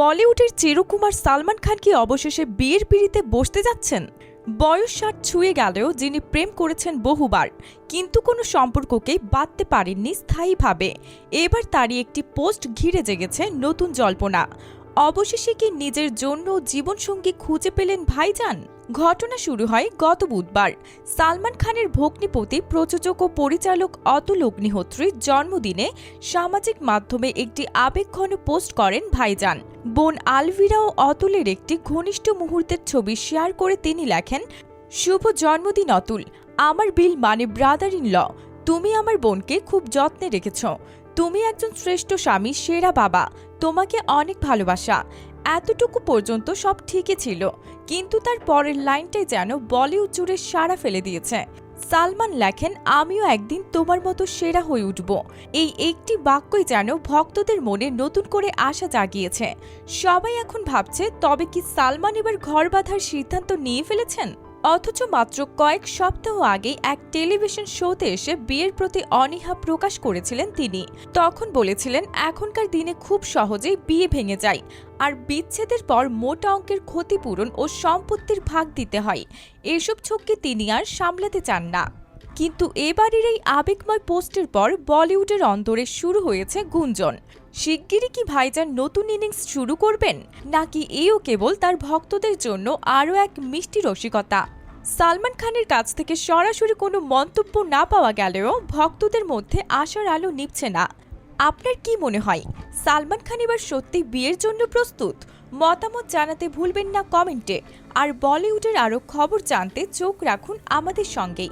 বলিউডের চিরকুমার সালমান খান কি অবশেষে বিয়ের পিড়িতে বসতে যাচ্ছেন? বয়স ষাট ছুঁয়ে গেলেও যিনি প্রেম করেছেন বহুবার, কিন্তু কোনো সম্পর্ককেই বাঁধতে পারেননি স্থায়ীভাবে। এবার তারই একটি পোস্ট ঘিরে জেগেছে নতুন জল্পনা। অবশেষে কি নিজের জন্য জীবনসঙ্গী খুঁজে পেলেন ভাইজান? ঘটনা শুরু হয় গত বুধবার। সালমান খানের ভগ্নিপতি, প্রযোজক ও পরিচালক অতুল অগ্নিহোত্রীর জন্মদিনে সামাজিক মাধ্যমে একটি আবেগঘন পোস্ট করেন ভাইজান। বোন আলভিরা ও অতুলের একটি ঘনিষ্ঠ মুহূর্তের ছবি শেয়ার করে তিনি লেখেন, শুভ জন্মদিন অতুল। আমার বিল মানে ব্রাদার ইন ল তুমি আমার বোনকে খুব যত্নে রেখেছ। তুমি একজন শ্রেষ্ঠ স্বামী সেরা বাবা। তোমাকে অনেক ভালোবাসা। এতটুকু পর্যন্ত সব ঠিকই ছিল। কিন্তু তার পরের লাইনটাই যেন বলিউড জুড়ে সাড়া ফেলে দিয়েছে। সালমান লেখেন, আমিও একদিন তোমার মতো সেরা হয়ে উঠব। এই একটি বাক্যই যেন ভক্তদের মনে নতুন করে আশা জাগিয়েছে। সবাই এখন ভাবছে, তবে কি সালমান এবার ঘর বাঁধার সিদ্ধান্ত নিয়ে ফেলেছেন? অথচ মাত্র কয়েক সপ্তাহ আগে এক টেলিভিশন শোতে এসে বিয়ের প্রতি অনীহা প্রকাশ করেছিলেন তিনি। তখন বলেছিলেন, এখনকার দিনে খুব সহজেই বিয়ে ভেঙে যায় আর বিচ্ছেদের পর মোটা অঙ্কের ক্ষতিপূরণ ও সম্পত্তির ভাগ দিতে হয়। এসব ঝুঁকি তিনি আর সামলাতে চান না। কিন্তু এবারের এই আবেগময় পোস্টের পর বলিউডের অন্তরে শুরু হয়েছে গুঞ্জন। শিগগিরই কি ভাইজান নতুন ইনিংস শুরু করবেন? নাকি এও কেবল তার ভক্তদের জন্য আরও এক মিষ্টি রসিকতা? সালমান খানের কাছ থেকে সরাসরি কোনো মন্তব্য না পাওয়া গেলেও ভক্তদের মধ্যে আশার আলো নিভছে না। আপনার কি মনে হয়? সালমান খান এবার সত্যি বিয়ের জন্য প্রস্তুত? মতামত জানাতে ভুলবেন না কমেন্টে। আর বলিউডের আরও খবর জানতে চোখ রাখুন আমাদের সঙ্গেই।